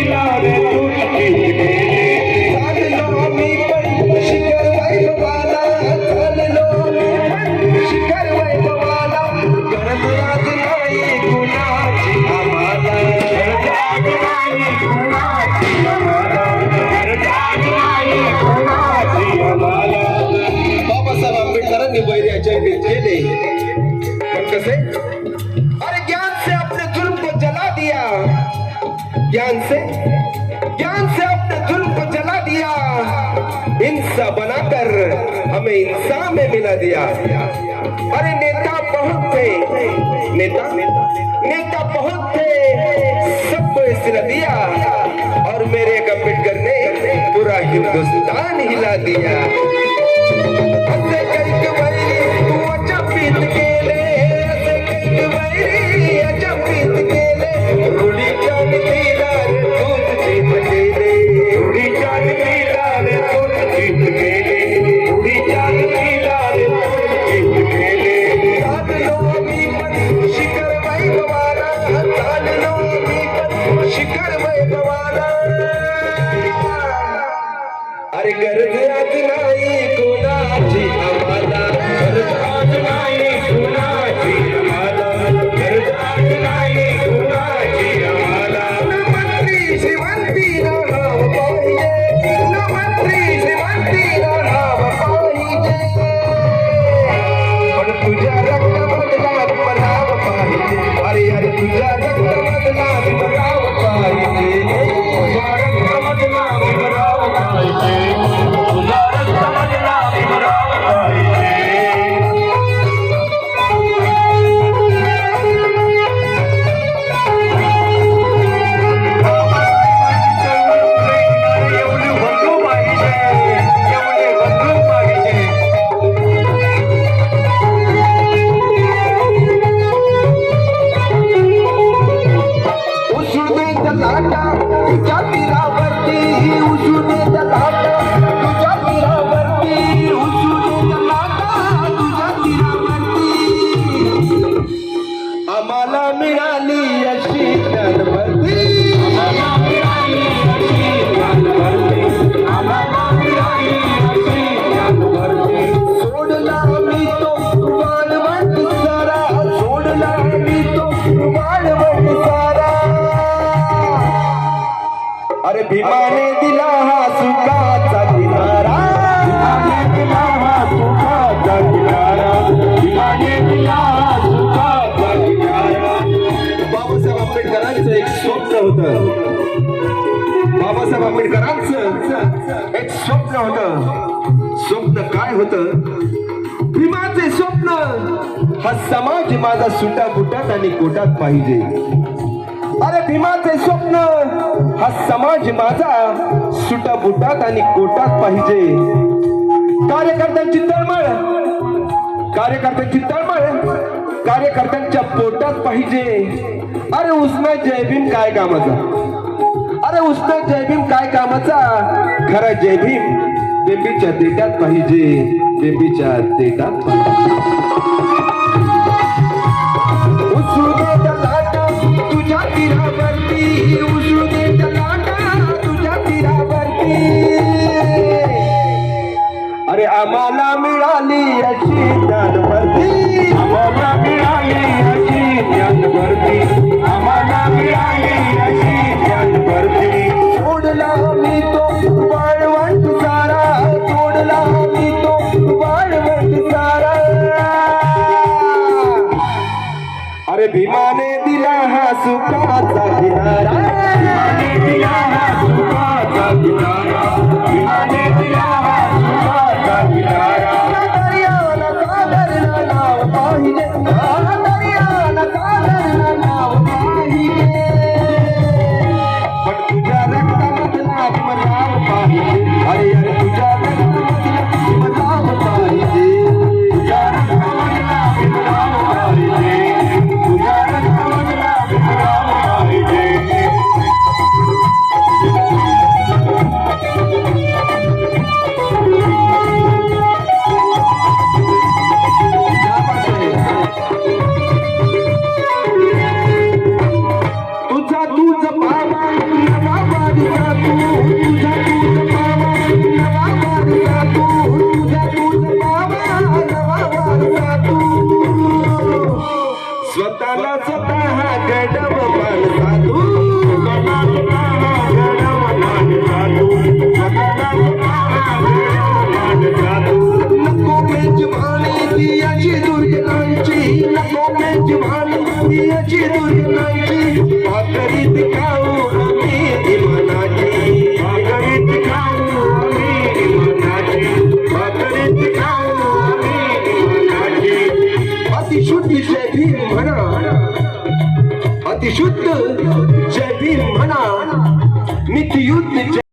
la de ज्ञान से ज्ञान से अपने जुल्म को जला दिया। इंसा बनाकर हमें इंसान में मिला दिया। अरे नेता बहुत थे, नेता नेता बहुत थे, सबको इसने दिया। और मेरे अंबेडकर ने पूरा हिंदुस्तान हिला दिया। वैभवाला अरे गरज आज नाही कोणाची? अभिमाने दिला हा सुखाचा किनारा. अभिमाने दिला हा सुखाचा किनारा अभिमाने दिला हा सुखाचा किनारा बाबासाहेब आंबेडकरांचं एक स्वप्न होतं. बाबासाहेब आंबेडकरांचं एक स्वप्न होतं. स्वप्न काय होतं? भीमाचे स्वप्न. हा समाज माझा सुटा बुटात आणि कोटात पाहिजे. अरे भीमाचे स्वप्न. हा समाज माझा. सुटा बुटात आणि कोटात पाहिजे. कार्यकर्त्यांची तळमळ. कार्यकर्त्यांची तळमळ. कार्यकर्त्यांच्या पोटात पाहिजे. अरे उसना जयभीम काय कामाचा? अरे उसना जयभीम काय कामाचा? खरा जयभीम बेबीच्या देटात पाहिजे. बेबीच्या देटात पाहिजे. मिळाली अशी ज्ञानवर्ती. आम्हाला मिळाली अशी ज्ञानवर्ती. स्वतःला स्वतः गडव साधू स्वतः